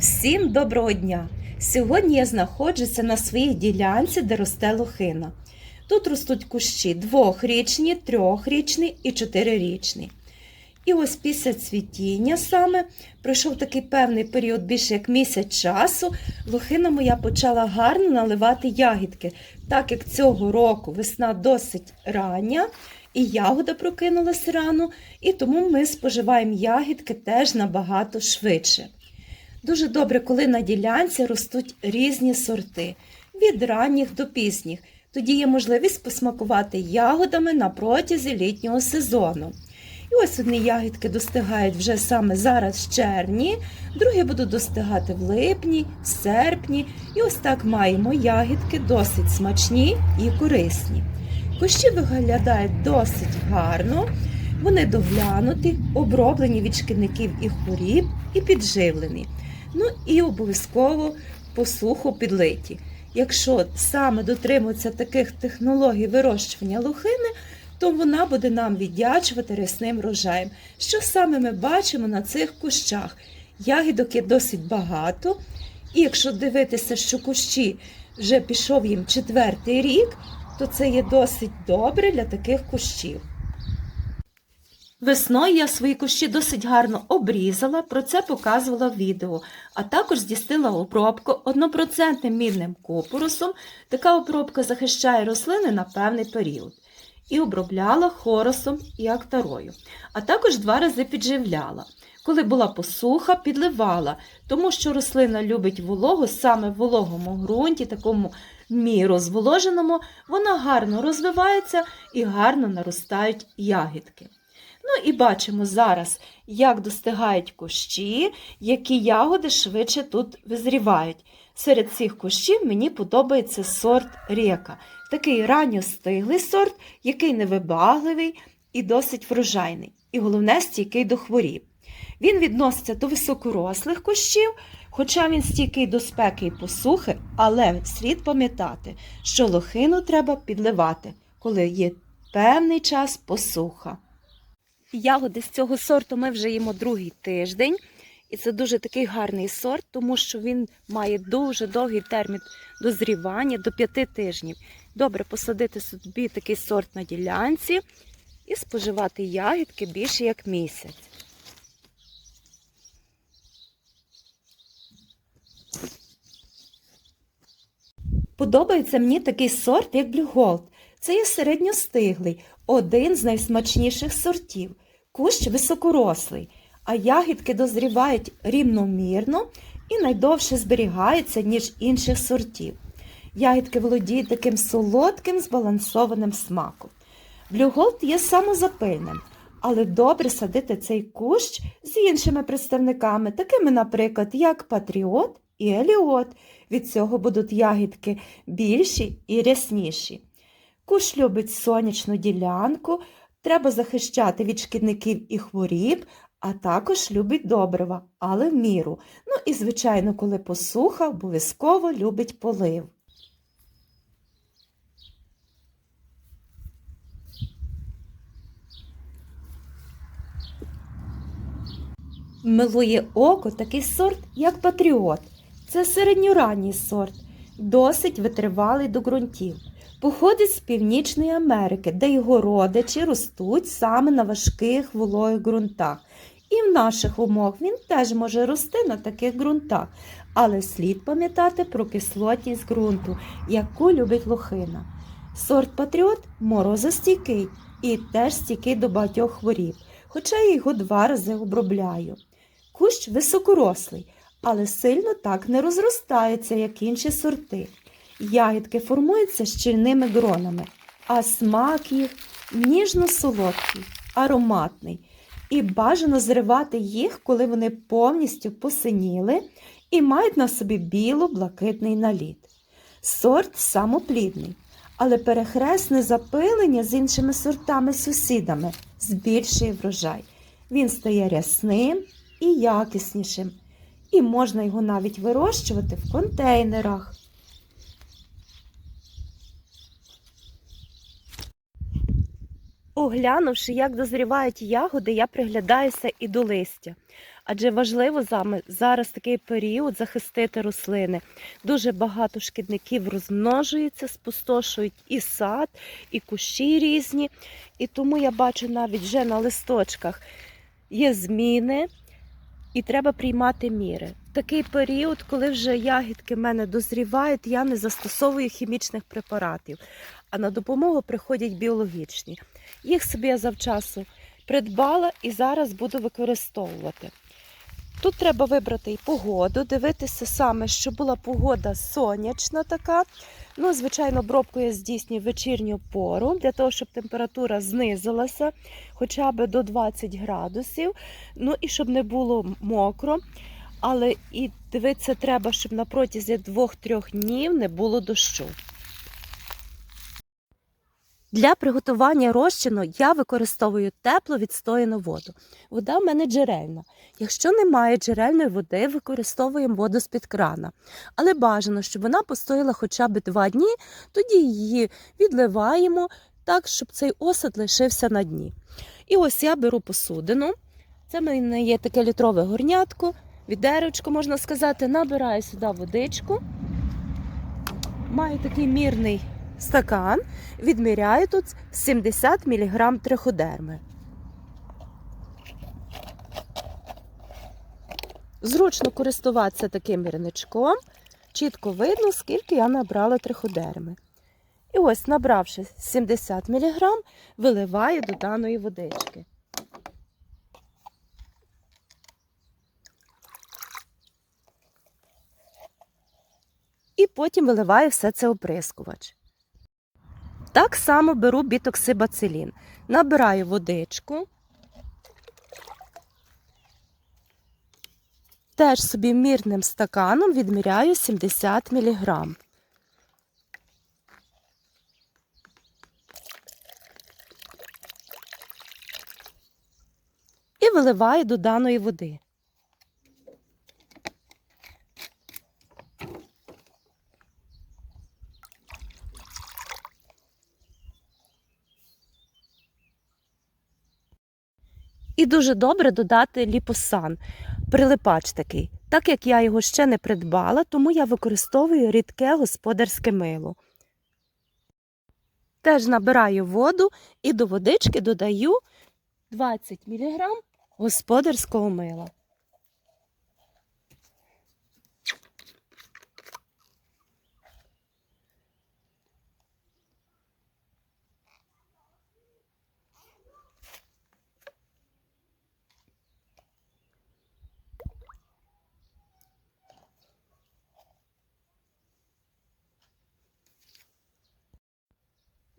Всім доброго дня! Сьогодні я знаходжуся на своїй ділянці, де росте лохина. Тут ростуть кущі двохрічні, трьохрічні і чотирирічні. І ось після цвітіння саме пройшов такий певний період, більше як місяць часу, лохина моя почала гарно наливати ягідки, так як цього року весна досить рання, і ягода прокинулась рано, і тому ми споживаємо ягідки теж набагато швидше. Дуже добре, коли на ділянці ростуть різні сорти, від ранніх до пізніх. Тоді є можливість посмакувати ягодами на протязі літнього сезону. І ось одні ягідки достигають вже саме зараз в червні, другі будуть достигати в липні, в серпні. І ось так маємо ягідки досить смачні і корисні. Кущі виглядають досить гарно, вони доглянуті, оброблені від шкідників і хворіб і підживлені. Ну і обов'язково посуху підлиті. Якщо саме дотримується таких технологій вирощування лохини, то вона буде нам віддячувати рясним врожаєм. Що саме ми бачимо на цих кущах? Ягідок є досить багато, і якщо дивитися, що кущі вже пішов їм четвертий рік, то це є досить добре для таких кущів. Весною я свої кущі досить гарно обрізала, про це показувала в відео, а також здійснила обробку 1% мідним купоросом. Така обробка захищає рослини на певний період. І обробляла хоросом і актарою, а також два рази підживляла. Коли була посуха, підливала, тому що рослина любить вологу саме в вологому ґрунті, такому міру зволоженому, вона гарно розвивається і гарно наростають ягідки. Ну і бачимо зараз, як достигають кущі, які ягоди швидше тут визрівають. Серед цих кущів мені подобається сорт река. Такий ранньостиглий сорт, який невибагливий і досить врожайний. І головне, стійкий до хворіб. Він відноситься до високорослих кущів, хоча він стійкий до спеки і посухи, але слід пам'ятати, що лохину треба підливати, коли є певний час посуха. Ягоди з цього сорту ми вже їмо другий тиждень. І це дуже такий гарний сорт, тому що він має дуже довгий термін дозрівання до 5 тижнів. Добре посадити собі такий сорт на ділянці і споживати ягідки більше як місяць. Подобається мені такий сорт, як Gold. Це є середньостиглий, один з найсмачніших сортів. Кущ високорослий, а ягідки дозрівають рівномірно і найдовше зберігаються, ніж інших сортів. Ягідки володіють таким солодким збалансованим смаком. Gold є самозапильним, але добре садити цей кущ з іншими представниками, такими, наприклад, як Патріот і Еліот. Від цього будуть ягідки більші і рясніші. Кущ любить сонячну ділянку, треба захищати від шкідників і хворіб, а також любить добрива, але в міру. Ну і, звичайно, коли посуха, обов'язково любить полив. Милує око такий сорт, як патріот. Це середньоранній сорт, досить витривалий до ґрунтів. Походить з Північної Америки, де його родичі ростуть саме на важких вологих ґрунтах. І в наших умовах він теж може рости на таких ґрунтах, але слід пам'ятати про кислотність ґрунту, яку любить лохина. Сорт Патріот морозостійкий і теж стійкий до багатьох хворіб, хоча я його два рази обробляю. Кущ високорослий, але сильно так не розростається, як інші сорти. Ягідки формуються щільними гронами, а смак їх ніжно-солодкий, ароматний. І бажано зривати їх, коли вони повністю посиніли і мають на собі біло-блакитний наліт. Сорт самоплідний, але перехресне запилення з іншими сортами-сусідами збільшує врожай. Він стає рясним і якіснішим, і можна його навіть вирощувати в контейнерах. Оглянувши, як дозрівають ягоди, я приглядаюся і до листя. Адже важливо зараз такий період захистити рослини. Дуже багато шкідників розмножується, спустошують і сад, і кущі різні. І тому я бачу навіть вже на листочках є зміни, і треба приймати міри. Такий період, коли вже ягідки в мене дозрівають, я не застосовую хімічних препаратів, а на допомогу приходять біологічні. Їх собі я завчасу придбала і зараз буду використовувати. Тут треба вибрати і погоду, дивитися саме, щоб була погода сонячна така. Ну, звичайно, обробку я здійснюю вечірню пору, для того, щоб температура знизилася хоча б до 20 градусів. Ну і щоб не було мокро. Але і дивитися треба, щоб на протязі 2-3 днів не було дощу. Для приготування розчину я використовую теплу відстояну воду. Вода в мене джерельна. Якщо немає джерельної води, використовуємо воду з-під крана. Але бажано, щоб вона постояла хоча б 2 дні, тоді її відливаємо так, щоб цей осад лишився на дні. І ось я беру посудину. Це в мене є таке літрове горнятко, відерочко, можна сказати, набираю сюди водичку. Маю такий мірний стакан, відміряю тут 70 мг триходерми. Зручно користуватися таким мірничком, чітко видно, скільки я набрала триходерми. І ось, набравши 70 мг, виливаю до даної водички. І потім виливаю все це оприскувач. Так само беру бітоксибацилін. Набираю водичку. Теж собі мірним стаканом відміряю 70 мг. І виливаю до даної води. Дуже добре додати ліпосан, прилипач такий. Так як я його ще не придбала, тому я використовую рідке господарське мило. Теж набираю воду і до водички додаю 20 мг господарського мила.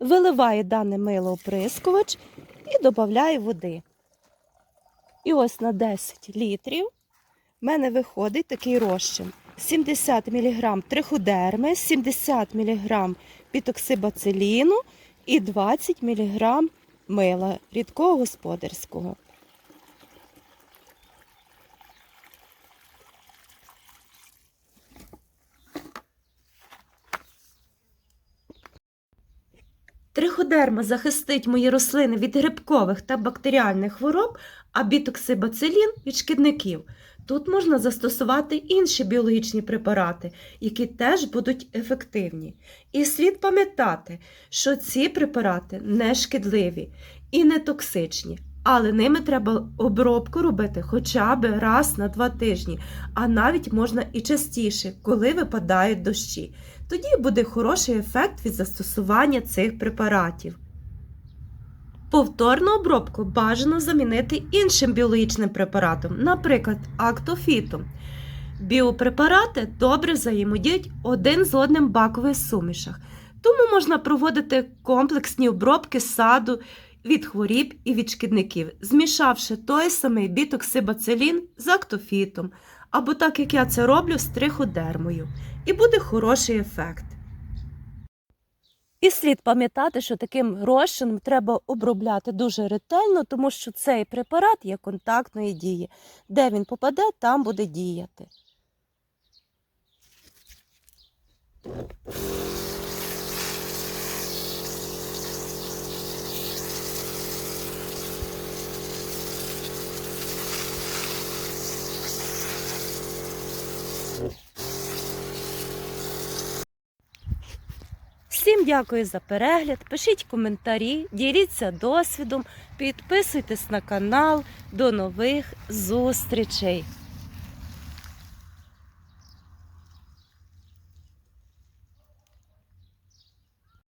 Виливаю дане мило оприскувач і додаю води. І ось на 10 літрів в мене виходить такий розчин. 70 мг триходерми, 70 мг пітоксибациліну і 20 мг мила рідкого господарського. Триходерма захистить мої рослини від грибкових та бактеріальних хвороб, а бітоксибацилін від шкідників. Тут можна застосувати інші біологічні препарати, які теж будуть ефективні. І слід пам'ятати, що ці препарати не шкідливі і не токсичні, але ними треба обробку робити хоча б раз на два тижні, а навіть можна і частіше, коли випадають дощі. Тоді буде хороший ефект від застосування цих препаратів. Повторну обробку бажано замінити іншим біологічним препаратом, наприклад, актофітом. Біопрепарати добре взаємодіють один з одним бакових сумішах, тому можна проводити комплексні обробки саду від хворіб і від шкідників, змішавши той самий бітоксибацилін з актофітом, або так як я це роблю з триходермою, і буде хороший ефект. І слід пам'ятати, що таким розчином треба обробляти дуже ретельно, тому що цей препарат є контактної дії. Де він попаде, там буде діяти. Всім дякую за перегляд. Пишіть коментарі, діліться досвідом, підписуйтесь на канал. До нових зустрічей!